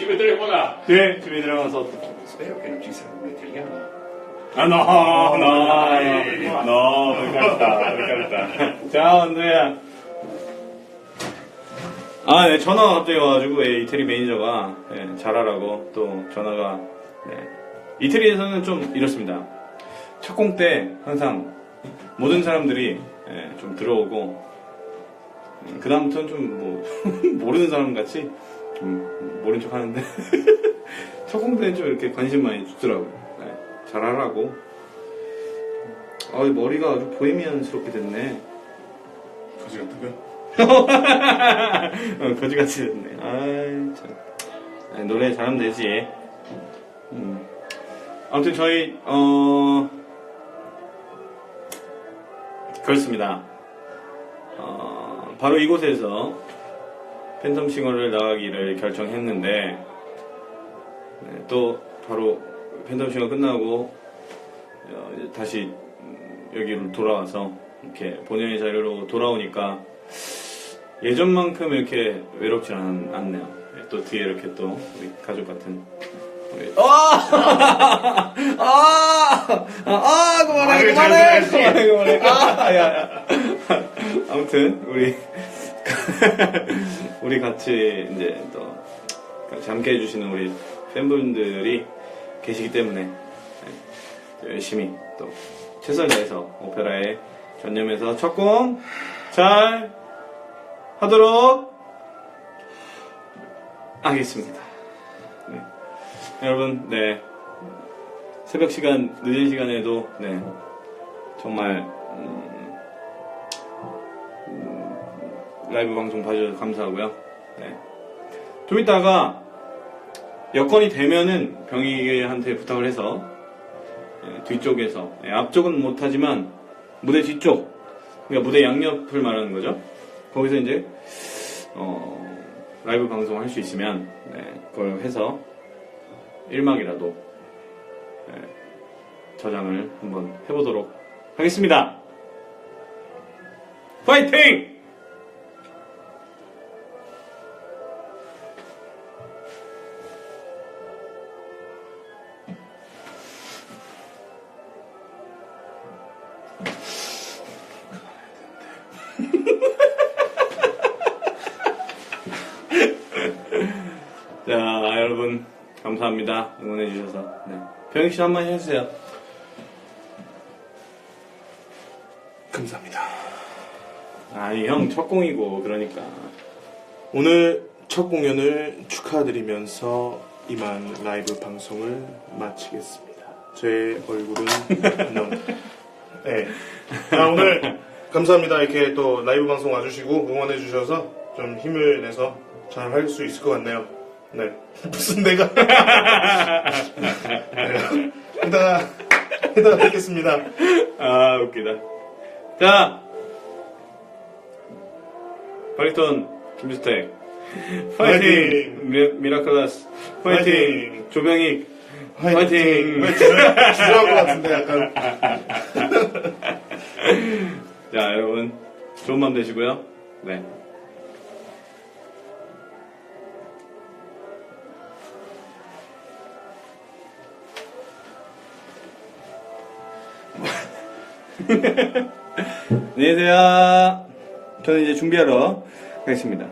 집에 들어보자. 네, 집에 들어가서. Spero che non ci sarà un italiano. 아, no, no, no, muy carta. 자, 언제야. 아, 네, 전화가 갑자기 와가지고, 예, 이태리 매니저가, 예, 잘하라고, 또, 전화가, 네. 이태리에서는 좀 이렇습니다. 첫공 때, 항상, 모든 사람들이, 예, 좀 들어오고, 음, 그다음부터는 좀, 뭐, 모르는 사람 같이, 좀, 모른 척 하는데, 첫공 때는 좀 이렇게 관심 많이 주더라고요. 네, 잘하라고. 아, 이 머리가 아주 보헤미안스럽게 됐네. 거지 같다고요? 어, 거지같이 됐네. 아이, 참. 아니, 노래 잘하면 되지. 음. 아무튼 저희, 어, 그렇습니다. 어, 바로 이곳에서 팬텀싱어를 나가기를 결정했는데, 네, 또 바로 팬텀싱어 끝나고, 어, 다시 음, 여기로 돌아와서 이렇게 본연의 자리로 돌아오니까 예전만큼 이렇게 외롭지 않, 않네요. 네, 또 뒤에 이렇게 또 우리 가족 같은 우리 아! 아! 아! 그만해! 그만해! 그만해! 그만해! 아! 야, 야. 아무튼 우리 우리 같이 이제 또 같이 함께 해주시는 우리 팬분들이 계시기 때문에 네, 열심히 또 최선을 다해서 오페라에 전념해서 첫 공 잘 하도록 하겠습니다. 네. 여러분, 네. 새벽 시간, 늦은 시간에도, 네. 정말, 음, 음, 라이브 방송 봐주셔서 감사하고요. 네. 좀 이따가 여건이 되면은 병희한테 부탁을 해서 예, 뒤쪽에서 예, 앞쪽은 못하지만 무대 뒤쪽 그러니까 무대 양옆을 말하는 거죠. 거기서 이제 어, 라이브 방송을 할 수 있으면 네, 그걸 해서 1막이라도 저장을 한번 해보도록 하겠습니다. 파이팅! 감사합니다. 응원해주셔서. 네. 병익 씨 한번 해주세요. 감사합니다. 아니, 형, 첫 공이고, 그러니까. 오늘 첫 공연을 축하드리면서 이만 라이브 방송을 마치겠습니다. 제 얼굴은 넌. 네. 자, 오늘 감사합니다. 이렇게 또 라이브 방송 와주시고 응원해주셔서 좀 힘을 내서 잘 할 수 있을 것 같네요. 네. 무슨 내가. 네. 이따가, 이따가 뵙겠습니다. 아, 웃기다. 자! 바리톤, 김주택. 파이팅! 파이팅! 미, 미라클라스. 파이팅! 파이팅! 조병익. 파이팅! 왜 주저- 주저한 것 같은데 약간. 자, 여러분. 좋은 밤 되시고요. 네. 안녕히 계세요. 저는 이제 준비하러 가겠습니다.